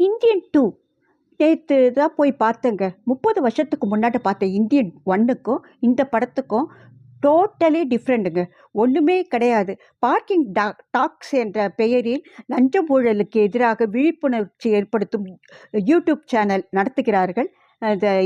Indian two நேற்று தான் போய் பார்த்தேங்க. முப்பது வருஷத்துக்கு முன்னாடி பார்த்த இந்தியன் ஒன்னுக்கும் இந்த படத்துக்கும் டோட்டலி டிஃப்ரெண்ட்டுங்க ஒன்றுமே கிடையாது. பார்க்கிங் டா டாக்ஸ் என்ற பெயரில் லஞ்ச ஊழலுக்கு எதிராக விழிப்புணர்ச்சி ஏற்படுத்தும் யூடியூப் சேனல் நடத்துகிறார்கள்.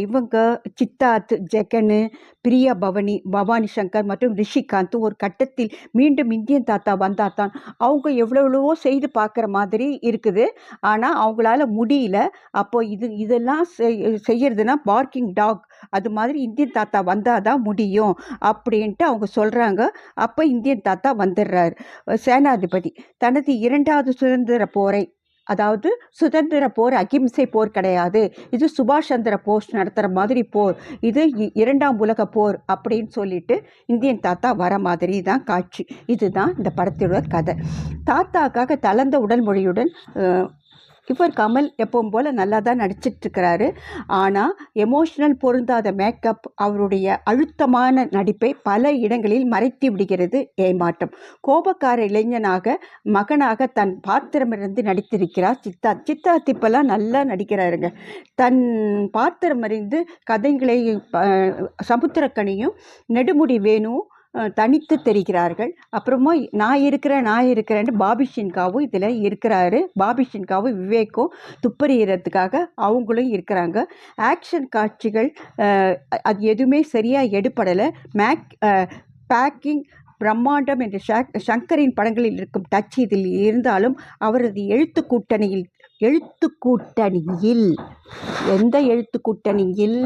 இவங்க சித்தார்த் ஜெகனு பிரியா பவனி பவானி சங்கர் மற்றும் ரிஷிகாந்த் ஒரு கட்டத்தில் மீண்டும் இந்தியன் தாத்தா வந்தால் தான் அவங்க எவ்வளோ எவ்வளவோ செய்து பார்க்குற மாதிரி இருக்குது. ஆனால் அவங்களால முடியல. அப்போ இது இதெல்லாம் செய் செய்யறதுனா பார்க்கிங் டாக் அது மாதிரி இந்தியன் தாத்தா வந்தால் தான் முடியும் அப்படின்ட்டு அவங்க சொல்கிறாங்க அப்போ இந்தியன் தாத்தா வந்துடுறாரு சேனாதிபதி தனது இரண்டாவது சுதந்திர போரை அதாவது சுதந்திர போர் அகிம்சை போர் கிடையாது. இது சுபாஷ் சந்திர போஸ் நடத்துகிற மாதிரி போர். இது இ- இரண்டாம் உலக போர் அப்படின்னு சொல்லிட்டு இந்தியன் தாத்தா வர மாதிரி தான் காட்சி. இதுதான் இந்த படத்தோட கதை. தாத்தாக்காக தளர்ந்த உடல் மொழியுடன் இவர் கமல் எப்பவும் போல் நல்லா தான் நடிச்சிட்ருக்கிறாரு. ஆனால் எமோஷனல் பொருந்தாத மேக்கப் அவருடைய அழுத்தமான நடிப்பை பல இடங்களில் மறைத்து விடுகிறது ஏமாற்றம். கோபக்கார இளைஞனாக மகனாக தன் பாத்திரமிருந்து நடித்திருக்கிறார் சித்தா. சித்தா திப்பெல்லாம் நல்லா நடிக்கிறாருங்க. தன் பாத்திரம் அறிந்து கதைகளை சமுத்திரக்கனியும் நெடுமுடி வேணும் தனித்து தெரிகிறார்கள். அப்புறமா நான் இருக்கிறேன் நான் இருக்கிறேன்னு பாபி ஷின்காவும் இதில் இருக்கிறாரு. பாபி ஷின்காவும் விவேக்கும் துப்பறியறதுக்காக அவங்களும் இருக்கிறாங்க. ஆக்ஷன் காட்சிகள் அது எதுவுமே சரியாக எடுப்படலை மேக் பேக்கிங் பிரம்மாண்டம் என்ற சங்கரின் படங்களில் இருக்கும் டச் இதில் இருந்தாலும் அவரது எழுத்து கூட்டணியில் எழுத்து கூட்டணியில் எந்த எழுத்து கூட்டணியில்?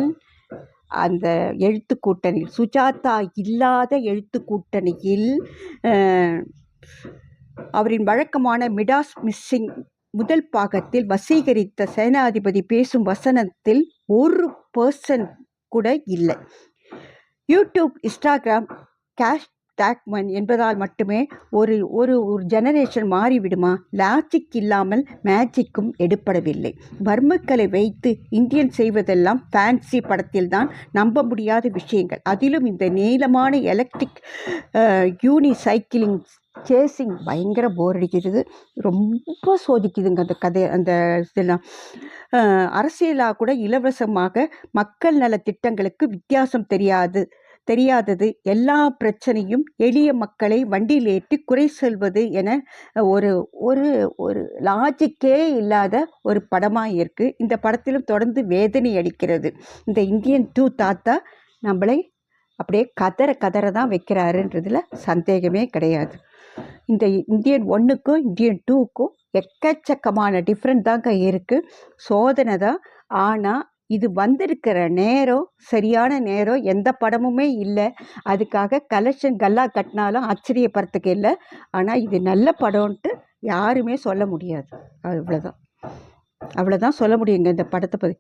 அந்த எழுத்து கூட்டணியில் சுஜாதா இல்லாத எழுத்து கூட்டணியில் அவரின் வழக்கமான மிடாஸ் மிஸ்ஸிங் முதல் பாகத்தில் வசீகரித்த சேனாதிபதி பேசும் வசனத்தில் ஒரு பர்சன் கூட இல்லை. யூடியூப் இன்ஸ்டாகிராம் கேஷ் டாக்மன் என்பதால் மட்டுமே ஒரு ஒரு ஒரு ஜெனரேஷன் மாறிவிடுமா? லாஜிக் இல்லாமல் மேஜிக்கும் எடுப்படவில்லை. வர்மக்களை வைத்து இந்தியன் செய்வதெல்லாம் ஃபேன்சி படத்தில்தான் நம்ப முடியாத விஷயங்கள். அதிலும் இந்த நீளமான எலக்ட்ரிக் யூனி சைக்கிளிங் சேசிங் பயங்கர போர் அடிக்கிறது ரொம்ப சோதிக்குதுங்க அந்த கதை அந்த இதெல்லாம். அரசியலாக கூட இலவசமாக மக்கள் நல திட்டங்களுக்கு வித்தியாசம் தெரியாது. தெரியாதது. எல்லா பிரச்சனையும் எளிய மக்களை வண்டியில் ஏற்றி குறை சொல்வது என ஒரு ஒரு ஒரு லாஜிக்கே இல்லாத ஒரு படமாக இருக்குது இந்த படத்திலும் தொடர்ந்து வேதனை அளிக்கிறது. இந்த இந்தியன் டூ தாத்தா நம்மளை அப்படியே கதற கதற தான் வைக்கிறாருன்றதுல சந்தேகமே கிடையாது. இந்த இந்தியன் ஒன்றுக்கும் இந்தியன் டூக்கும் எக்கச்சக்கமான டிஃப்ரெண்ட் தாங்க இருக்குது சோதனை தான். ஆனால் இது வந்திருக்கிற நேரம் சரியான நேரம் எந்த படமுமே இல்லை. அதுக்காக கலெக்ஷன் கல்லா கட்டினாலும் ஆச்சரியப்படுறதுக்கு இல்லை. ஆனால் இது நல்ல படம்ன்ட்டு யாருமே சொல்ல முடியாது. அவ்வளோதான் அவ்வளோதான் சொல்ல முடியுங்க இந்த படத்தை பற்றி